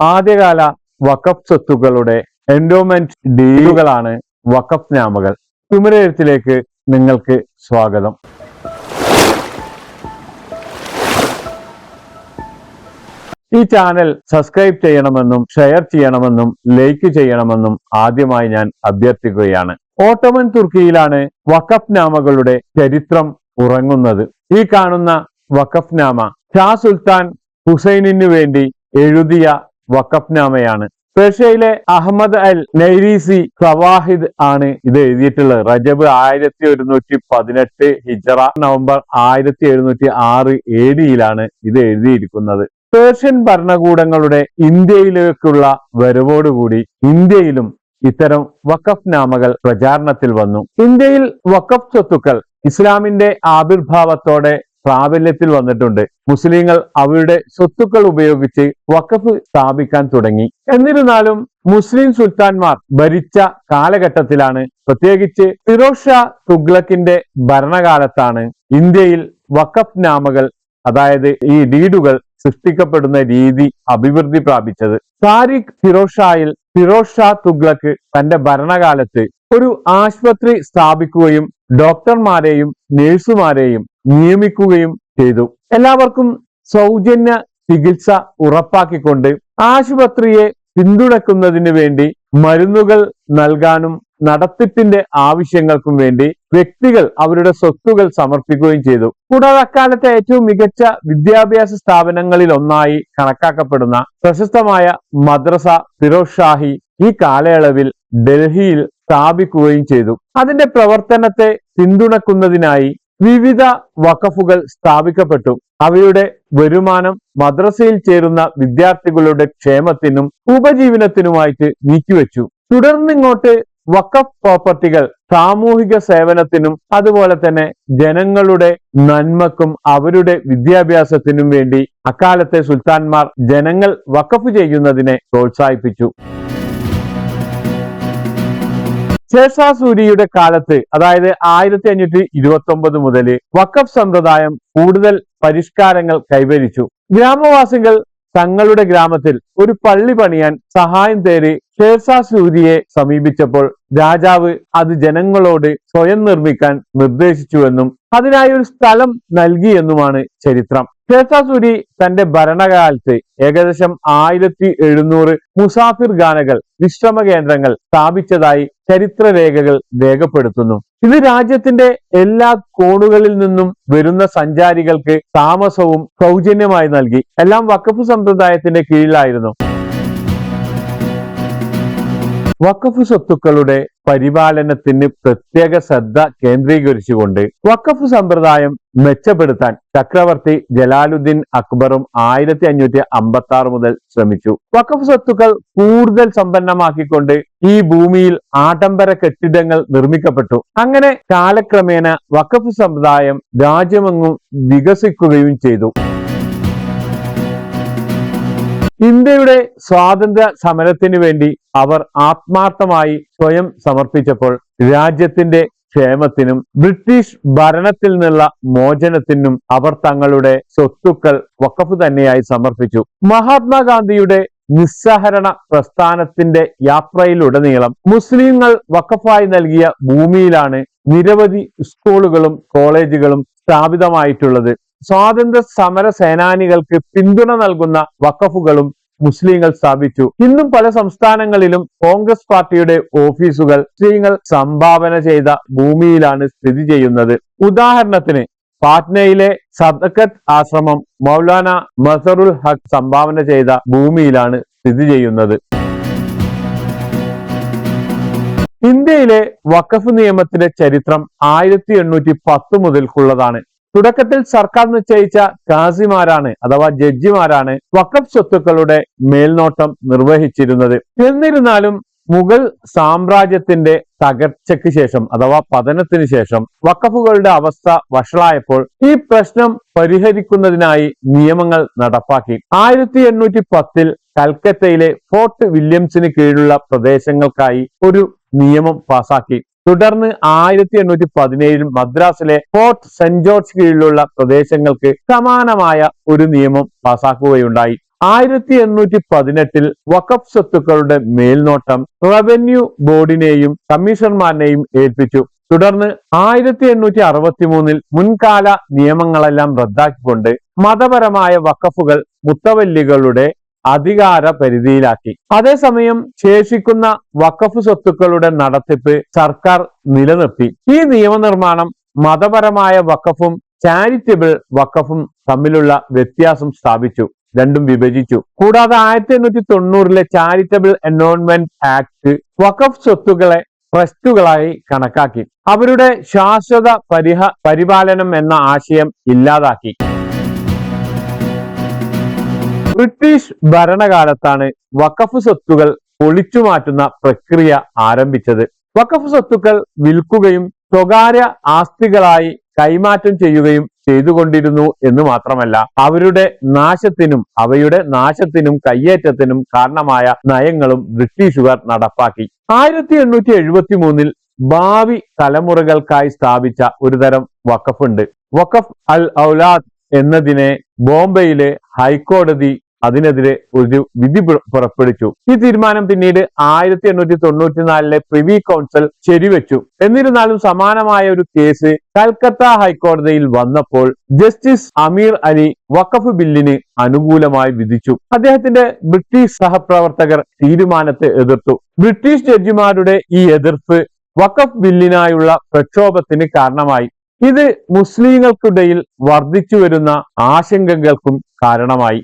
ആദ്യകാല വഖഫ് സ്വത്തുക്കളുടെ എൻഡോമെന്റ് ഡീലുകളാണ് വഖഫ് നാമകൾ കുമരഴുത്തിലേക്ക് നിങ്ങൾക്ക് സ്വാഗതം. ഈ ചാനൽ സബ്സ്ക്രൈബ് ചെയ്യണമെന്നും ഷെയർ ചെയ്യണമെന്നും ലൈക്ക് ചെയ്യണമെന്നും ആദ്യമായി ഞാൻ അഭ്യർത്ഥിക്കുകയാണ്. ഓട്ടോമൻ തുർക്കിയിലാണ് വഖഫ് നാമകളുടെ ചരിത്രം ഉറങ്ങുന്നത്. ഈ കാണുന്ന വഖഫ് നാമ ഷാ സുൽത്താൻ ഹുസൈനിനു വേണ്ടി എഴുതിയ വഖഫ് നാമയാണ്. പേർഷ്യയിലെ അഹമ്മദ് അൽ നൈരീസി സവാഹിദ് ആണ് ഇത് എഴുതിയിട്ടുള്ളത്. റജബ് ആയിരത്തി ഒരുന്നൂറ്റി പതിനെട്ട് ഹിജറ നവംബർ ആയിരത്തി എഴുന്നൂറ്റി ആറ് എ ഡിയിലാണ് ഇത് എഴുതിയിരിക്കുന്നത്. പേർഷ്യൻ ഭരണകൂടങ്ങളുടെ ഇന്ത്യയിലേക്കുള്ള വരവോടുകൂടി ഇന്ത്യയിലും ഇത്തരം വഖഫ് നാമകൾ പ്രചാരണത്തിൽ വന്നു. ഇന്ത്യയിൽ വഖഫ് സ്വത്തുക്കൾ ഇസ്ലാമിന്റെ ആവിർഭാവത്തോടെ പ്രാബല്യത്തിൽ വന്നിട്ടുണ്ട്. മുസ്ലിങ്ങൾ അവരുടെ സ്വത്തുക്കൾ ഉപയോഗിച്ച് വഖഫ് സ്ഥാപിക്കാൻ തുടങ്ങി. എന്നിരുന്നാലും മുസ്ലിം സുൽത്താൻമാർ ഭരിച്ച കാലഘട്ടത്തിലാണ് പ്രത്യേകിച്ച് ഫിറോസ് ഷാ തുഗ്ലക്കിന്റെ ഭരണകാലത്താണ് ഇന്ത്യയിൽ വഖഫ് നാമകൾ അതായത് ഈ ഡീഡുകൾ സൃഷ്ടിക്കപ്പെടുന്ന രീതി അഭിവൃദ്ധി പ്രാപിച്ചത്. താരിഖ് ഫിറോസ് ഷായിൽ ഫിറോസ് ഷാ തുഗ്ലക്ക് തന്റെ ഭരണകാലത്ത് ഒരു ആശുപത്രി സ്ഥാപിക്കുകയും ഡോക്ടർമാരെയും നഴ്സുമാരെയും നിയമിക്കുകയും ചെയ്തു. എല്ലാവർക്കും സൗജന്യ ചികിത്സ ഉറപ്പാക്കിക്കൊണ്ട് ആശുപത്രിയെ പിന്തുണക്കുന്നതിന് വേണ്ടി മരുന്നുകൾ നൽകാനും നടത്തിപ്പിന്റെ ആവശ്യങ്ങൾക്കും വേണ്ടി വ്യക്തികൾ അവരുടെ സ്വത്തുകൾ സമർപ്പിക്കുകയും ചെയ്തു. കൂടാതെ അക്കാലത്തെ ഏറ്റവും മികച്ച വിദ്യാഭ്യാസ സ്ഥാപനങ്ങളിൽ ഒന്നായി കണക്കാക്കപ്പെടുന്ന പ്രശസ്തമായ മദ്രസ ഫിറോസ് ഷാഹി ഈ കാലയളവിൽ ഡൽഹിയിൽ സ്ഥാപിക്കുകയും ചെയ്തു. അതിന്റെ പ്രവർത്തനത്തെ പിന്തുണക്കുന്നതിനായി വിവിധ വഖഫുകൾ സ്ഥാപിക്കപ്പെട്ടു. അവയുടെ വരുമാനം മദ്രസയിൽ ചേരുന്ന വിദ്യാർത്ഥികളുടെ ക്ഷേമത്തിനും ഉപജീവനത്തിനുമായിട്ട് നീക്കിവെച്ചു. തുടർന്നിങ്ങോട്ട് വഖഫ് പ്രോപ്പർട്ടികൾ സാമൂഹിക സേവനത്തിനും അതുപോലെ തന്നെ ജനങ്ങളുടെ നന്മക്കും അവരുടെ വിദ്യാഭ്യാസത്തിനും വേണ്ടി അക്കാലത്തെ സുൽത്താൻമാർ ജനങ്ങൾ വഖഫ് ചെയ്യുന്നതിനെ പ്രോത്സാഹിപ്പിച്ചു. ശേഷാസൂരിയുടെ കാലത്ത് അതായത് ആയിരത്തി അഞ്ഞൂറ്റി ഇരുപത്തി ഒമ്പത് മുതൽ വക്കഫ് സമ്പ്രദായം കൂടുതൽ പരിഷ്കാരങ്ങൾ കൈവരിച്ചു. ഗ്രാമവാസികൾ തങ്ങളുടെ ഗ്രാമത്തിൽ ഒരു പള്ളി പണിയാൻ സഹായം തേടി ഷേർഷാ സൂരിയെ സമീപിച്ചപ്പോൾ രാജാവ് അത് ജനങ്ങളോട് സ്വയം നിർമ്മിക്കാൻ നിർദ്ദേശിച്ചുവെന്നും അതിനായി ഒരു സ്ഥലം നൽകിയെന്നുമാണ് ചരിത്രം. ഷേർഷാ സൂരി തന്റെ ഭരണകാലത്ത് ഏകദേശം ആയിരത്തി എഴുന്നൂറ് മുസാഫിർ ഗാനകൾ വിശ്രമ കേന്ദ്രങ്ങൾ സ്ഥാപിച്ചതായി ചരിത്രരേഖകൾ രേഖപ്പെടുത്തുന്നു. ഇത് രാജ്യത്തിന്റെ എല്ലാ കോണുകളിൽ നിന്നും വരുന്ന സഞ്ചാരികൾക്ക് താമസവും സൗജന്യമായി നൽകി. എല്ലാം വക്കഫ് സമ്പ്രദായത്തിന്റെ കീഴിലായിരുന്നു. വഖഫ് സ്വത്തുക്കളുടെ പരിപാലനത്തിന് പ്രത്യേക ശ്രദ്ധ കേന്ദ്രീകരിച്ചുകൊണ്ട് വഖഫ് സമ്പ്രദായം മെച്ചപ്പെടുത്താൻ ചക്രവർത്തി ജലാലുദ്ദീൻ അക്ബറും ആയിരത്തി അഞ്ഞൂറ്റി അമ്പത്തി ആറ് മുതൽ ശ്രമിച്ചു. വഖഫ് സ്വത്തുക്കൾ കൂടുതൽ സമ്പന്നമാക്കിക്കൊണ്ട് ഈ ഭൂമിയിൽ ആഡംബര കെട്ടിടങ്ങൾ നിർമ്മിക്കപ്പെട്ടു. അങ്ങനെ കാലക്രമേണ വഖഫ് സമ്പ്രദായം രാജ്യമെങ്ങും വികസിക്കുകയും ചെയ്തു. ഇന്ത്യയുടെ സ്വാതന്ത്ര്യ സമരത്തിന് വേണ്ടി അവർ ആത്മാർത്ഥമായി സ്വയം സമർപ്പിച്ചപ്പോൾ രാജ്യത്തിന്റെ ക്ഷേമത്തിനും ബ്രിട്ടീഷ് ഭരണത്തിൽ നിന്നുള്ള മോചനത്തിനും അവർ തങ്ങളുടെ സ്വത്തുക്കൾ വഖഫ് തന്നെയായി സമർപ്പിച്ചു. മഹാത്മാഗാന്ധിയുടെ നിസ്സഹരണ പ്രസ്ഥാനത്തിന്റെ യാത്രയിലുടനീളം മുസ്ലിങ്ങൾ വഖഫായി നൽകിയ ഭൂമിയിലാണ് നിരവധി സ്കൂളുകളും കോളേജുകളും സ്ഥാപിതമായിട്ടുള്ളത്. സ്വാതന്ത്ര്യ സമര സേനാനികൾക്ക് പിന്തുണ നൽകുന്ന വഖഫുകളും മുസ്ലിങ്ങൾ സ്ഥാപിച്ചു. ഇന്നും പല സംസ്ഥാനങ്ങളിലും കോൺഗ്രസ് പാർട്ടിയുടെ ഓഫീസുകൾ മുസ്ലിങ്ങൾ സംഭാവന ചെയ്ത ഭൂമിയിലാണ് സ്ഥിതി ചെയ്യുന്നത്. ഉദാഹരണത്തിന് പാറ്റ്നയിലെ സദക്കത്ത് ആശ്രമം മൗലാന മസറുൽ ഹഖ് സംഭാവന ചെയ്ത ഭൂമിയിലാണ് സ്ഥിതി ചെയ്യുന്നത്. ഇന്ത്യയിലെ വഖഫ് നിയമത്തിന്റെ ചരിത്രം ആയിരത്തി എണ്ണൂറ്റി പത്ത് മുതൽക്കുള്ളതാണ്. തുടക്കത്തിൽ സർക്കാർ നിശ്ചയിച്ച കാസിമാരാണ് അഥവാ ജഡ്ജിമാരാണ് വഖഫ് സ്വത്തുക്കളുടെ മേൽനോട്ടം നിർവഹിച്ചിരുന്നത്. എന്നിരുന്നാലും മുഗൾ സാമ്രാജ്യത്തിന്റെ തകർച്ചയ്ക്ക് ശേഷം അഥവാ പതനത്തിന് ശേഷം വക്കഫുകളുടെ അവസ്ഥ വഷളായപ്പോൾ ഈ പ്രശ്നം പരിഹരിക്കുന്നതിനായി നിയമങ്ങൾ നടപ്പാക്കി. ആയിരത്തി എണ്ണൂറ്റി പത്തിൽ കൽക്കത്തയിലെ ഫോർട്ട് വില്യംസിന് കീഴിലുള്ള പ്രദേശങ്ങൾക്കായി ഒരു നിയമം പാസാക്കി. തുടർന്ന് ആയിരത്തി എണ്ണൂറ്റി പതിനേഴിൽ മദ്രാസിലെ ഫോർട്ട് സെന്റ് ജോർജ് കീഴിലുള്ള പ്രദേശങ്ങൾക്ക് സമാനമായ ഒരു നിയമം പാസാക്കുകയുണ്ടായി. ആയിരത്തി എണ്ണൂറ്റി പതിനെട്ടിൽ വഖഫ് സ്വത്തുക്കളുടെ മേൽനോട്ടം റവന്യൂ ബോർഡിനെയും കമ്മീഷണർമാരെയും ഏൽപ്പിച്ചു. തുടർന്ന് ആയിരത്തി എണ്ണൂറ്റി അറുപത്തി മൂന്നിൽ മുൻകാല നിയമങ്ങളെല്ലാം റദ്ദാക്കിക്കൊണ്ട് മതപരമായ വഖഫുകൾ മുത്തവല്ലികളുടെ അധികാര പരിധിയിലാക്കി അതേസമയം ശേഷിക്കുന്ന വഖഫ് സ്വത്തുക്കളുടെ നടത്തിപ്പ് സർക്കാർ നിലനിർത്തി. ഈ നിയമനിർമ്മാണം മതപരമായ വഖഫും ചാരിറ്റബിൾ വഖഫും തമ്മിലുള്ള വ്യത്യാസം സ്ഥാപിച്ചു രണ്ടും വിഭജിച്ചു. കൂടാതെ ആയിരത്തി എണ്ണൂറ്റി തൊണ്ണൂറിലെ ചാരിറ്റബിൾ എൻവോൺമെന്റ് ആക്ട് വഖഫ് സ്വത്തുക്കളെ ട്രസ്റ്റുകളായി കണക്കാക്കി. അവരുടെ ശാശ്വത പരിഹ പരിപാലനം എന്ന ആശയം ഇല്ലാതാക്കി. ബ്രിട്ടീഷ് ഭരണകാലത്താണ് വഖഫ് സ്വത്തുകൾ പൊളിച്ചു മാറ്റുന്ന പ്രക്രിയ ആരംഭിച്ചത്. വഖഫ് സ്വത്തുക്കൾ വിൽക്കുകയും സ്വകാര്യ ആസ്തികളായി കൈമാറ്റം ചെയ്യുകയും ചെയ്തുകൊണ്ടിരുന്നു എന്ന് മാത്രമല്ല അവരുടെ നാശത്തിനും അവയുടെ നാശത്തിനും കയ്യേറ്റത്തിനും കാരണമായ നയങ്ങളും ബ്രിട്ടീഷുകാർ നടപ്പാക്കി. ആയിരത്തി എണ്ണൂറ്റി എഴുപത്തി മൂന്നിൽ ഭാവി തലമുറകൾക്കായി സ്ഥാപിച്ച ഒരു തരം വഖഫുണ്ട്. വഖഫ് അൽ ഔലാദ് എന്നതിനെ ബോംബെയിലെ ഹൈക്കോടതി അതിനെതിരെ ഒരു വിധി പുറപ്പെടുവിച്ചു. ഈ തീരുമാനം പിന്നീട് ആയിരത്തി എണ്ണൂറ്റി തൊണ്ണൂറ്റിനാലിലെ പ്രിവി കൗൺസിൽ ശരിവെച്ചു. എന്നിരുന്നാലും സമാനമായ ഒരു കേസ് കൽക്കത്ത ഹൈക്കോടതിയിൽ വന്നപ്പോൾ ജസ്റ്റിസ് അമീർ അലി വഖഫ് ബില്ലിന് അനുകൂലമായി വിധിച്ചു. അദ്ദേഹത്തിന്റെ ബ്രിട്ടീഷ് സഹപ്രവർത്തകർ തീരുമാനത്തെ എതിർത്തു. ബ്രിട്ടീഷ് ജഡ്ജിമാരുടെ ഈ എതിർപ്പ് വഖഫ് ബില്ലിനായുള്ള പ്രക്ഷോഭത്തിന് കാരണമായി. ഇത് മുസ്ലിങ്ങൾക്കിടയിൽ വർദ്ധിച്ചു വരുന്ന ആശങ്കകൾക്കും കാരണമായി.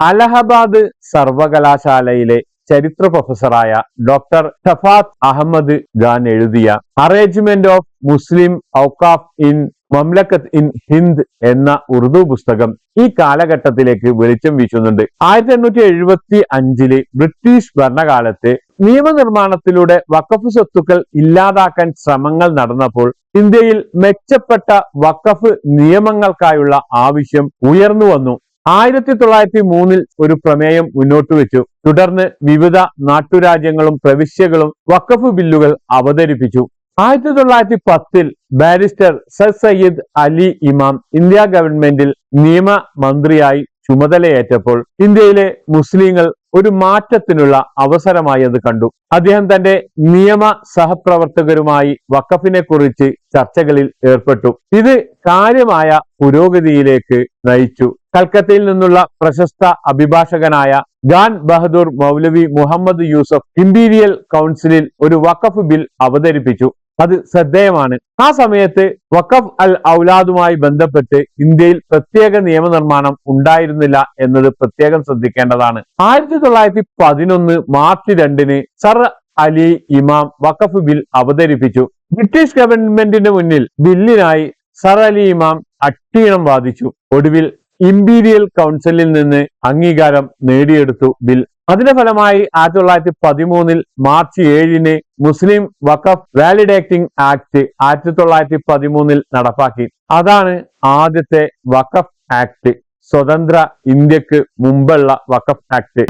അലഹബാദ് സർവകലാശാലയിലെ ചരിത്ര പ്രൊഫസറായ ഡോക്ടർ ഷഫാത്ത് അഹമ്മദ് ഖാൻ എഴുതിയ arrangement of Muslim Auqaf in Mamlakat in Hind എന്ന ഉറുദു പുസ്തകം ഈ കാലഘട്ടത്തിലേക്ക് വെളിച്ചം വീശുന്നുണ്ട്. ആയിരത്തി എണ്ണൂറ്റി എഴുപത്തി അഞ്ചിൽ ബ്രിട്ടീഷ് ഭരണകാലത്ത് നിയമനിർമ്മാണത്തിലൂടെ വക്കഫ് സ്വത്തുക്കൾ ഇല്ലാതാക്കാൻ ശ്രമങ്ങൾ നടന്നപ്പോൾ ഇന്ത്യയിൽ മെച്ചപ്പെട്ട വക്കഫ് നിയമങ്ങൾക്കായുള്ള ആവശ്യം ഉയർന്നു വന്നു. ആയിരത്തി തൊള്ളായിരത്തി മൂന്നിൽ ഒരു പ്രമേയം മുന്നോട്ട് വെച്ചു. തുടർന്ന് വിവിധ നാട്ടുരാജ്യങ്ങളും പ്രവിശ്യകളും വക്കഫ് ബില്ലുകൾ അവതരിപ്പിച്ചു. ആയിരത്തി തൊള്ളായിരത്തി പത്തിൽ ബാരിസ്റ്റർ സർ സയ്യിദ് അലി ഇമാം ഇന്ത്യ ഗവൺമെന്റിൽ നിയമ മന്ത്രിയായി ചുമതലയേറ്റപ്പോൾ ഇന്ത്യയിലെ മുസ്ലിങ്ങൾ ഒരു മാറ്റത്തിനുള്ള അവസരമായി അത് കണ്ടു. അദ്ദേഹം തന്റെ നിയമ സഹപ്രവർത്തകരുമായി വക്കഫിനെ കുറിച്ച് ചർച്ചകളിൽ ഏർപ്പെട്ടു. ഇത് കാര്യമായ പുരോഗതിയിലേക്ക് നയിച്ചു. കൽക്കത്തയിൽ നിന്നുള്ള പ്രശസ്ത അഭിഭാഷകനായ ഖാൻ ബഹദൂർ മൗലവി മുഹമ്മദ് യൂസഫ് ഇമ്പീരിയൽ കൗൺസിലിൽ ഒരു വഖഫ് ബിൽ അവതരിപ്പിച്ചു. അത് ശ്രദ്ധേയമാണ്. ആ സമയത്ത് വഖഫ് അൽ ഔലാദുമായി ബന്ധപ്പെട്ട് ഇന്ത്യയിൽ പ്രത്യേക നിയമനിർമ്മാണം ഉണ്ടായിരുന്നില്ല എന്നത് പ്രത്യേകം ശ്രദ്ധിക്കേണ്ടതാണ്. ആയിരത്തി തൊള്ളായിരത്തി പതിനൊന്ന് മാർച്ച് രണ്ടിന് സർ അലി ഇമാം വഖഫ് ബിൽ അവതരിപ്പിച്ചു. ബ്രിട്ടീഷ് ഗവൺമെന്റിന് മുന്നിൽ ബില്ലിനായി സർ അലി ഇമാം അട്ടീണം വാദിച്ചു. ഒടുവിൽ ഇമ്പീരിയൽ കൗൺസിലിൽ നിന്ന് അംഗീകാരം നേടിയെടുത്തു ബിൽ. അതിന്റെ ഫലമായി ആയിരത്തി തൊള്ളായിരത്തി പതിമൂന്നിൽ മാർച്ച് ഏഴിന് മുസ്ലിം വഖഫ് വാലിഡേറ്റിംഗ് ആക്ട് ആയിരത്തി തൊള്ളായിരത്തി പതിമൂന്നിൽ നടപ്പാക്കി. അതാണ് ആദ്യത്തെ വഖഫ് ആക്ട് സ്വതന്ത്ര ഇന്ത്യയ്ക്ക് മുമ്പുള്ള വഖഫ് ആക്ട്.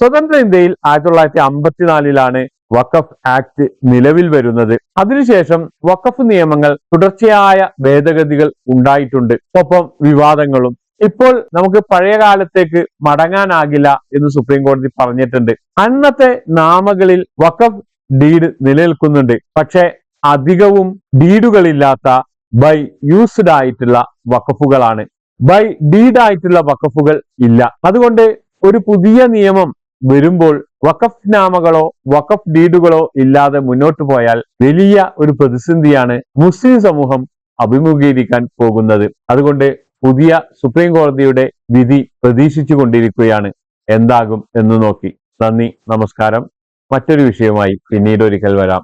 സ്വതന്ത്ര ഇന്ത്യയിൽ ആയിരത്തി തൊള്ളായിരത്തി അമ്പത്തിനാലിലാണ് വഖഫ് ആക്ട് നിലവിൽ വരുന്നത്. അതിനുശേഷം വഖഫ് നിയമങ്ങൾ തുടർച്ചയായ ഭേദഗതികൾ ഉണ്ടായിട്ടുണ്ട്. ഒപ്പം വിവാദങ്ങളും. ഇപ്പോൾ നമുക്ക് പഴയ കാലത്തേക്ക് മടങ്ങാനാകില്ല എന്ന് സുപ്രീം കോടതി പറഞ്ഞിട്ടുണ്ട്. അന്നത്തെ നാമകളിൽ വഖഫ് ഡീഡ് നിലനിൽക്കുന്നുണ്ട്. പക്ഷെ അധികവും ഡീഡുകളില്ലാത്ത ബൈ യൂസ്ഡ് ആയിട്ടുള്ള വഖഫുകളാണ്. ബൈ ഡീഡ് ആയിട്ടുള്ള വഖഫുകൾ ഇല്ല. അതുകൊണ്ട് ഒരു പുതിയ നിയമം വരുമ്പോൾ വഖഫ് നാമകളോ വഖഫ് ഡീഡുകളോ ഇല്ലാതെ മുന്നോട്ട് പോയാൽ വലിയ ഒരു പ്രതിസന്ധിയാണ് മുസ്ലിം സമൂഹം അഭിമുഖീകരിക്കാൻ പോകുന്നത്. അതുകൊണ്ട് പുതിയ സുപ്രീം കോടതിയുടെ വിധി പ്രതീക്ഷിച്ചു കൊണ്ടിരിക്കുകയാണ്. എന്താകും എന്ന് നോക്കി. നന്ദി നമസ്കാരം. മറ്റൊരു വിഷയമായി പിന്നീട് ഒരിക്കൽ വരാം.